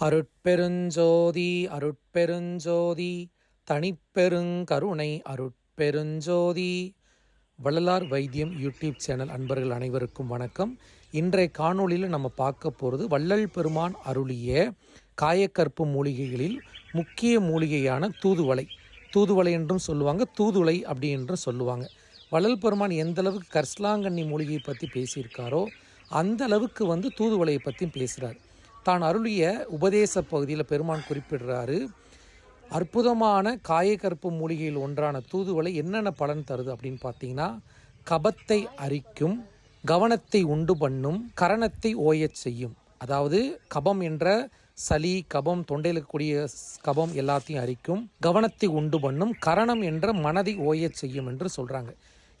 அருட்பெருஞ்சோதி அருட்பெருஞ்சோதி தனிப்பெருங்கருணை அருட்பெருஞ்சோதி. வள்ளலார் வைத்தியம் YouTube channel அன்பர்கள் அனைவருக்கும் வணக்கம். இன்றைய காணொளியில் நம்ம பார்க்க போகிறது வள்ளல் பெருமான் அருளிய காயக்கற்பு மூலிகைகளில் முக்கிய மூலிகையான தூதுவளை. தூதுவளை என்றும் சொல்லுவாங்க தூதுளை அப்படி என்றும் சொல்லுவாங்க. வள்ளல் பெருமான் எந்த அளவுக்கு கர்ஸ்லாங்கண்ணி மூலிகையை பற்றி பேசியிருக்காரோ அந்த அளவுக்கு வந்து தூதுவளையை பற்றியும் பேசுகிறார் தான் அருளிய உபதேச பகுதியில் பெருமான் குறிப்பிடுறாரு அற்புதமான காயக்கற்பு மூலிகையில் ஒன்றான தூதுவளை என்னென்ன பலன் தருது? அப்படின்னு பார்த்தீங்கன்னா கபத்தை அரிக்கும் கவனத்தை உண்டு பண்ணும் கரணத்தை ஓயச் செய்யும். அதாவது கபம் என்ற சளி கபம் தொண்டையில் இருக்கக்கூடிய கபம் எல்லாத்தையும் அரிக்கும் கவனத்தை உண்டு பண்ணும் கரணம் என்ற மனதை ஓயச் செய்யும் என்று சொல்கிறாங்க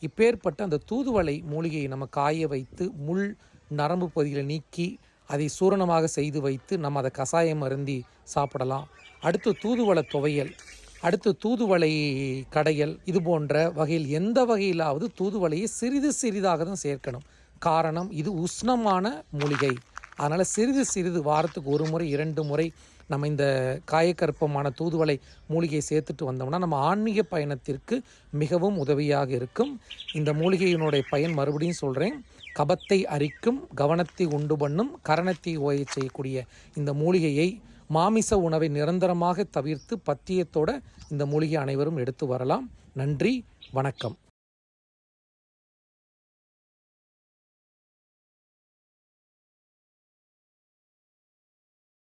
இப்பேற்பட்ட அந்த தூதுவளை மூலிகையை நம்ம காய வைத்து முள் நரம்பு பகுதியில் நீக்கி அதை சூரணமாக செய்து வைத்து நம்ம அதை கசாயம் அருந்தி சாப்பிடலாம். அடுத்து தூதுவளை துவையல். அடுத்து தூதுவளை கடையல். இது போன்ற வகையில் எந்த வகையிலாவது தூதுவளையை சிறிது சிறிதாக தான் சேர்க்கணும். காரணம் இது உஷ்ணமான மூலிகை. அதனால் சிறிது சிறிது வாரத்துக்கு ஒரு முறை இரண்டு முறை நம்ம இந்த காயக்கற்பமான தூதுவளை மூலிகையை சேர்த்துட்டு வந்தோம்னா நம்ம ஆன்மீக பயணத்திற்கு மிகவும் உதவியாக இருக்கும். இந்த மூலிகையினுடைய பயன் மறுபடியும் சொல்கிறேன் கபத்தை அரிக்கும் கவனத்தை உண்டு பண்ணும் கரணத்தை ஓய செய்யக்கூடிய இந்த மூலிகையை மாமிச உணவை நிரந்தரமாக தவிர்த்து பத்தியத்தோட இந்த மூலிகை அனைவரும் எடுத்து வரலாம். நன்றி வணக்கம்.